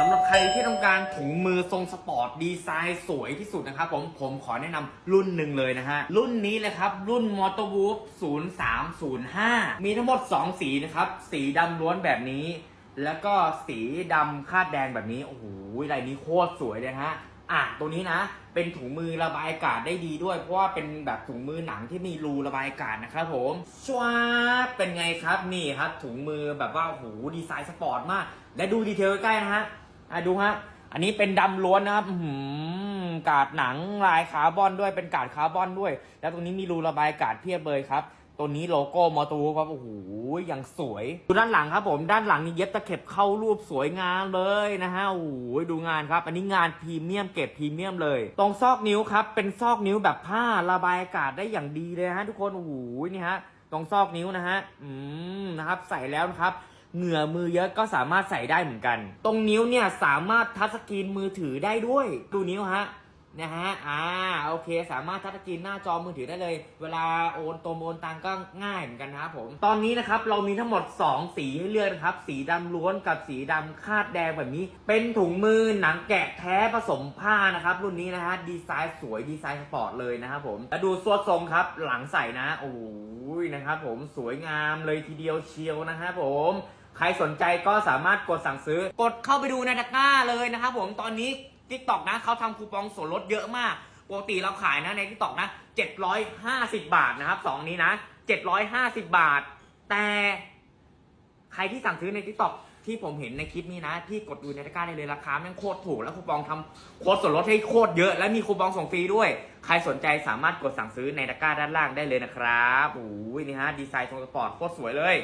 สำหรับใครที่ต้องการถุงมือทรงสปอร์ตดีไซน์สวยที่สุดนะครับผมผมขอแนะนำรุ่นหนึ่งเลยนะฮะ รุ่นนี้เลยครับ รุ่น m o t o w o o f 0305 มีทั้งหมด 2 สีนะครับ สีดำล้วนแบบนี้ แล้วก็สีดำคาดแดงแบบนี้ โอ้โหลายนี้โคตรสวยเลยฮะอะตัวนี้นะ เป็นถุงมือระบายอากาศได้ดีด้วย เพราะว่าเป็นแบบถุงมือหนังที่มีรูระบายอากาศนะครับผมชวาเป็นไงครับนี่ครับถุงมือแบบว่าโอ้โหดีไซน์สปอร์ตมาก และดูดีเทลใกล้ๆนะฮะ อะดูฮะ อันนี้เป็นดำล้วนนะครับอื้อหือกาดหนังลายคาร์บอนด้วยเป็นกาดคาร์บอนด้วย แล้วตรงนี้มีรูระบายอากาศเพียบเลยครับ ตัวนี้โลโก้มอตูครับโอ้โหอย่างสวย ดูด้านหลังครับผมด้านหลังนี่เย็บตะเข็บเข้ารูปสวยงามเลยนะฮะโอ้โหดูงานครับ อันนี้งานพรีเมียมเก็บพรีเมียมเลย ตรงซอกนิ้วครับ เป็นซอกนิ้วแบบผ้าระบายอากาศได้อย่างดีเลยฮะทุกคนโอ้โหนี่ฮะตรงซอกนิ้วนะฮะ อืมนะครับ ใส่แล้วนะครับ เหงื่อมือเยอะก็สามารถใส่ได้เหมือนกัน ตรงนิ้วเนี่ยสามารถทัชสกรีนมือถือได้ด้วย ดูนิ้วฮะนะฮะ อ่า โอเค สามารถทัชสกรีนหน้าจอมือถือได้เลย เวลาโอนตรงโอนตังก็ง่ายเหมือนกันนะครับผม ตอนนี้นะครับเรามีทั้งหมด 2 สีให้เลือกนะครับ สีดำล้วนกับสีดำคาดแดงแบบนี้ เป็นถุงมือหนังแกะแท้ผสมผ้านะครับ รุ่นนี้นะฮะ ดีไซน์สวยดีไซน์สปอร์ตเลยนะครับผม แล้วดูสวดทรงครับ หลังใส่นะ โอ้ยนะครับผม สวยงามเลยทีเดียวเชียวนะครับผม ใครสนใจก็สามารถกดสั่งซื้อ กดเข้าไปดูในตะกร้าเลยนะครับผมตอนนี้ t ิ k t o k นะเขาทำคูปองส่วนลดเยอะมากปกติเราขายนะใน t ิ k t o k นะ 750 บาทนะครับสองนี้นะ 750 บาท แต่ใครที่สั่งซื้อใน t ิ k t o k ที่ผมเห็นในคลิปนี้นะ พี่กดดูในตะกร้าได้เลยราคาแม่งโคตรถูก แล้วคูปองทำโค้ดส่วนลดให้โคตรเยอะ และมีคูปองส่งฟรีด้วย ใครสนใจสามารถกดสั่งซื้อในตะกร้าด้านล่างได้เลยนะครับโอ้ยนี่ฮะดีไซน์ทรงสปอร์ตโคตรสวยเลย